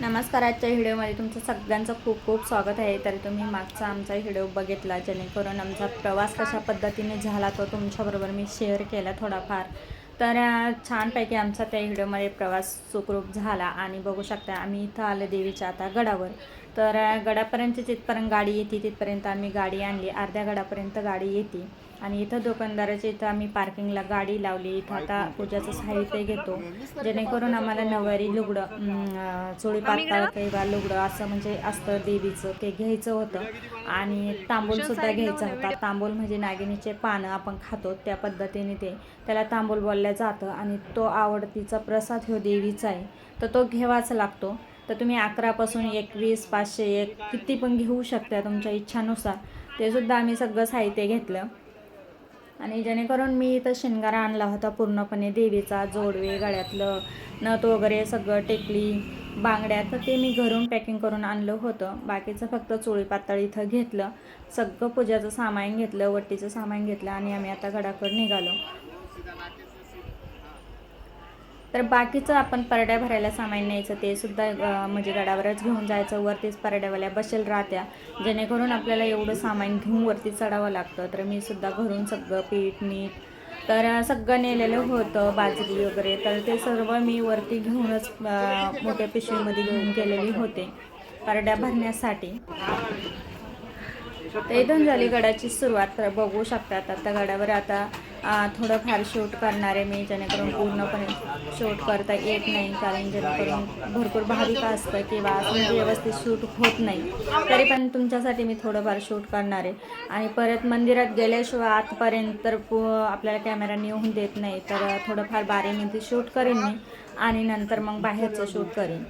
नमस्कार आजच्या व्हिडिओमध्ये तुमचं सगळ्यांचं खूप खूप स्वागत आहे. तर तुम्ही मागचा आमचा व्हिडिओ बघितला जेणेकरून आमचा प्रवास कशा पद्धतीने झाला तो तुमच्याबरोबर मी शेअर केला थोडाफार. तर छानपैकी आमचा त्या व्हिडिओमध्ये प्रवास सुखरूप झाला आणि बघू शकता आम्ही इथं आलं देवीच्या आता गडावर. तर गडापर्यंत जिथपर्यंत गाडी येते तिथपर्यंत आम्ही गाडी आणली. अर्ध्या गडापर्यंत गाडी येते. आणि इथं दुकानदाराच्या इथं आम्ही पार्किंगला गाडी लावली. इथं आता पूजाचं साहित्य घेतो. जेणेकरून आम्हाला नवारी लुगडं चोळी पातळ किंवा लुगडं असं म्हणजे असतं देवीचं ते घ्यायचं होतं. आणि तांबूल सुद्धा घ्यायचा होता. तांबूल म्हणजे नागिनीचे पानं आपण खातो त्या पद्धतीने ते. त्याला तांबूल बोललं जातं आणि तो आवडतीचा प्रसाद ह्यो देवीचा आहे. तर तो घ्यावाच लागतो. तर तुम्ही अकरापासून एकवीस पाचशे एक किती पण घेऊ शकता तुमच्या इच्छानुसार. ते सुद्धा आम्ही सगळं साहित्य घेतलं. आणि जेणेकरून मी इथं शिंगारा आणला होता पूर्णपणे देवीचा जोडवे गळ्यातलं नथ वगैरे सगळं टेकली बांगड्या तर ते मी घरून पॅकिंग करून आणलं होतं. बाकीचं फक्त चोळी पातळ इथं घेतलं. सगळं पूजाचं सामान घेतलं वट्टीचं सामान घेतलं आणि आम्ही आता गडाकडे निघालो. तर बाकीचं आपण परड्या भरायला सामान न्यायचं ते सुद्धा म्हणजे गडावरच घेऊन जायचं. वरतीच परड्यावाल्या बसेल राहत्या. जेणेकरून आपल्याला एवढं सामान घेऊन वरती चढावं लागतं. तर मी सुद्धा घरून सगळं पीठ मीठ तर सगळं नेलेलं होतं बाजरी वगैरे. तर ते सर्व मी वरती घेऊनच मोठ्या पिशवीमध्ये घेऊन गेलेली होते परड्या भरण्यासाठी. तर इथून झाली गडाची सुरुवात तर बघू शकतात आता गडावर. आता थोडंफार शूट करणार आहे मी जेणेकरून पूर्णपणे शूट करता येत नाही कारण जेणेकरून भरपूर भाविका असतं किंवा असं म्हणजे व्यवस्थित शूट होत नाही. तरी पण तुमच्यासाठी मी थोडंफार शूट करणार आहे. आणि परत मंदिरात गेल्याशिवाय आतपर्यंत तर पु- आपल्याला कॅमेरा नेऊन देत नाही तर थोडंफार बारीमध्ये शूट करेन मी आणि नंतर मग बाहेरचं शूट करेन.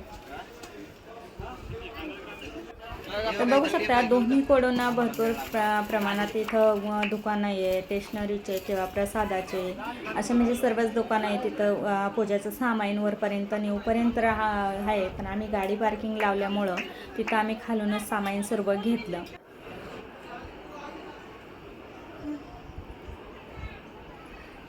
तर बघू शकता दोन्हीकडून ना भरपूर प्र प्रमाणात इथं दुकानं आहे स्टेशनरीचे किंवा प्रसादाचे. असे म्हणजे सर्वच दुकानं आहे तिथं पूजाचं पूजेचं सामान वरपर्यंत नेऊपर्यंत राहा आहे. पण आम्ही गाडी पार्किंग लावल्यामुळं तिथं आम्ही खालूनच सामान सर्व घेतलं.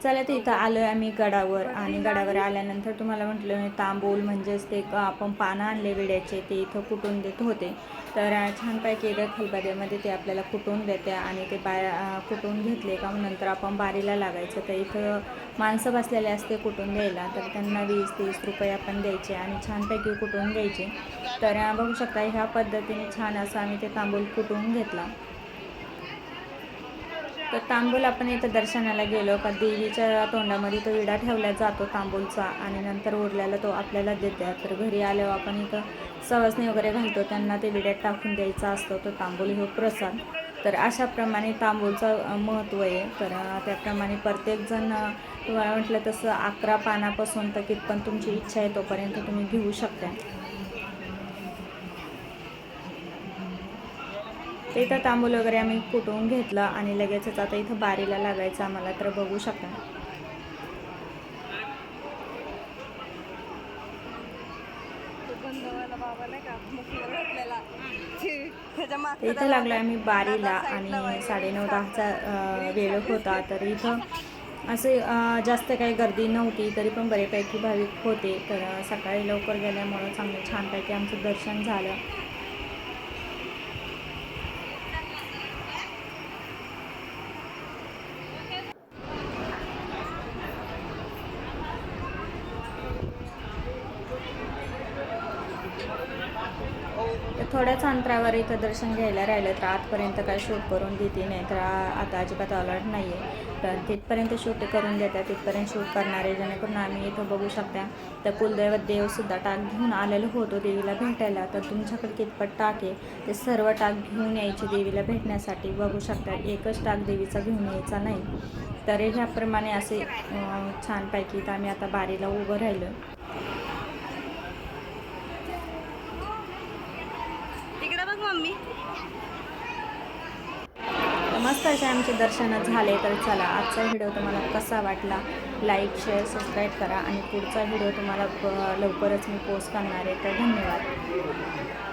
चला तर इथं आलो आहे आम्ही गडावर. आणि गडावर आल्यानंतर तुम्हाला म्हटलं मी तांबूल म्हणजेच ते आपण पानं आणले विड्याचे ते इथं कुटून देत होते. तर छानपैकी इथं खलबाद्यामध्ये ते आपल्याला कुटून देते आणि ते बा कुटून घेतले का मग नंतर आपण बारीला लागायचं. तर इथं माणसं बसलेले असते कुटून द्यायला. तर त्यांना वीस तीस रुपये आपण द्यायचे आणि छानपैकी कुटून द्यायचे तर बघू शकता ह्या पद्धतीने छान असं आम्ही ते तांबूल कुटून घेतला. तर तांबूल आपण इथं दर्शनाला गेलो का देवीच्या तोंडामध्ये तो विडा ठेवला जातो तांबूलचा आणि नंतर उरलेला तो आपल्याला देतात तर घरी आल्यावर आपण इथं सवसणी वगैरे घालतो त्यांना ते विड्यात टाकून द्यायचा असतो तो तांबूल हो प्रसाद. तर अशाप्रमाणे तांबूलचं महत्त्व आहे. तर त्याप्रमाणे प्रत्येकजण तुम्हाला म्हटलं तसं अकरा पानापासून तर कितपण तुमची इच्छा आहे तोपर्यंत तुम्ही घेऊ शकता. तर इथं तांबूल वगैरे आम्ही कुटून घेतलं आणि लगेचच आता इथं बारीला लागायचं आम्हाला तर बघू शकता. इथं लागलो आम्ही बारीला आणि साडेनऊ दहाचा वेळ होता तर इथं असे जास्त काही गर्दी नव्हती तरी पण बरेपैकी भाविक होते. तर सकाळी लवकर गेल्यामुळं चांगलं छानपैकी आमचं दर्शन झालं. थोड्याच अंतरावर इथं दर्शन घ्यायला राहिलं तर आतपर्यंत काय शूट करून देते नाही तर आता अजिबात अलर्ट नाही आहे तर तिथपर्यंत शूट करून देतात तिथपर्यंत शूट करणारे जेणेकरून आम्ही इथं बघू शकता. तर कुलदैवत देवसुद्धा टाक घेऊन आलेलो होतो देवीला भेटायला. तर तुमच्याकडे कितपत टाक आहे? ते सर्व टाक घेऊन यायचे देवीला भेटण्यासाठी. बघू शकता एकच टाक देवीचा घेऊन यायचा नाही. तर ह्याप्रमाणे असे छानपैकी तर आम्ही आता बारीला उभं राहिलो तिकडे बघ मम्मी. मस्त असे आमचे दर्शन झाले तर चला आजचा व्हिडिओ तुम्हाला कसा वाटला? लाईक शेअर सबस्क्राईब करा आणि पुढचा व्हिडिओ तुम्हाला लवकरच मी पोस्ट करणार आहे. तर धन्यवाद.